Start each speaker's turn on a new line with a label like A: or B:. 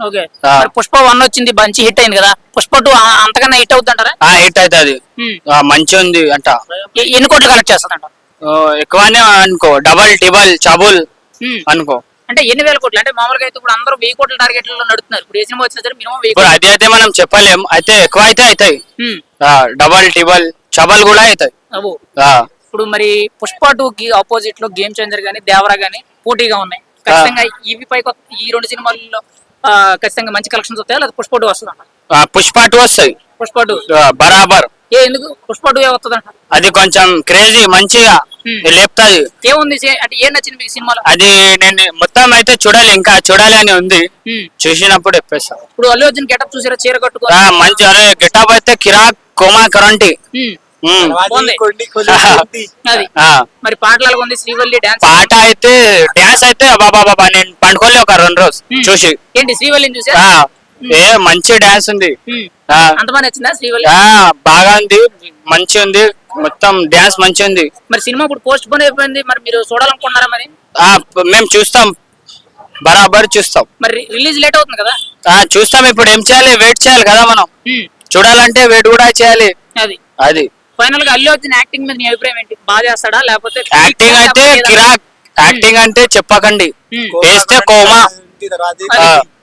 A: Okay. Pushpa one వచ్చింది మంచి hit అయింది కదా. పుష్ప టూ అంతకన్నా హిట్ అవుతుంది అంటారా
B: ఆ హిట్ అవుతుంది. మంచి ఉంది అంట.
A: ఎన్ని కోట్లు కలెక్ట్ చేస్తుంది అంట
B: ఆ, ఎక్కువనే అనుకో. డబల్ టిబల్ చబుల్ అనుకో.
A: అంటే ఎన్ని వేల కోట్లు? అంటే మామూలుగా అయితే ఇప్పుడు అందరూ వెయ్యి కోట్ల టార్గెట్లలో నడుతున్నారు ఇప్పుడు ఏ సినిమా వచ్చినా సరే మినిమం వెయ్యి
B: అది అయితే మనం చెప్పలేం. అయితే ఎక్కువ అయితే అవుతాయి. డబల్ టిబల్ చబల్ కూడా అవుతాయి.
A: ఇప్పుడు మరి పుష్ప టూ కి ఆపోజిట్లో గేమ్ చేంజర్ గానీ దేవరా గానీ పోటీగా ఉన్నాయి. ఖచ్చితంగా ఇవి పై ఈ రెండు సినిమాల్లో ఖచ్చితంగా మంచి కలెక్షన్స్ వస్తాయా? లేదా పుష్ప టూ వస్తుంది?
B: పుష్ప టూ వస్తాయి
A: పుష్ప టూ
B: బరాబర్.
A: ఏ ఎందుకు? పుష్ప టూ ఏ వస్తుంది అంట
B: అది కొంచెం క్రేజీ మంచిగా. లేపుతుంది.
A: ఏముంది అంటే ఏం నచ్చింది మీకు సినిమాలో?
B: అది నేను మొత్తం అయితే చూడాలి ఇంకా చూడాలి అని ఉంది. చూసినప్పుడు చెప్పేస్తా.
A: ఇప్పుడు అల్లు అర్జున్ గెటప్ చూసారా? చీర కట్టుకో
B: మంచి అరే గెటప్ అయితే కిరాక్ కోమా కరంటి
A: మరి పాటలు ఉంది శ్రీవల్లి డాన్స్
B: పాట అయితే డ్యాన్స్ అయితే బాబా బాబా నేను పండుకోలే ఒక రెండు రోజు. చూసి.
A: ఏంటి శ్రీవల్లిని చూసా?
B: ఆ, ఏ మంచి డ్యాన్స్ ఉంది.
A: ఉమ్.
B: ఆ,
A: అంత బాగా
B: ఉంది. మంచి ఉంది. మొత్తం డ్యాన్స్ మంచి ఉంది.
A: మరి సినిమా ఇప్పుడు పోస్ట్ పోన్ అయిపోయింది. మరి మీరు చూడాలనుకున్నారా మరి?
B: ఆ, మేము చూస్తాం. బరాబర్ చూస్తాం.
A: మరి రిలీజ్ లేట్ అవుతుంది కదా?
B: ఆ, చూస్తాం. ఇప్పుడు ఏం చేయాలి? వెయిట్ చేయాలి కదా మనం. చూడాలంటే వెయిట్ కూడా చేయాలి.
A: అది.
B: అది.
A: ఫైనల్గా అల్లు అర్జున్ యాక్టింగ్ మీద నీ అభిప్రాయం ఏంటి బాగా చేస్తాడా లేకపోతే
B: యాక్టింగ్ అయితే కిరాక్ యాక్టింగ్ అంటే చెప్పకండి. వేస్తే కోమా
A: అది.
B: ఆ.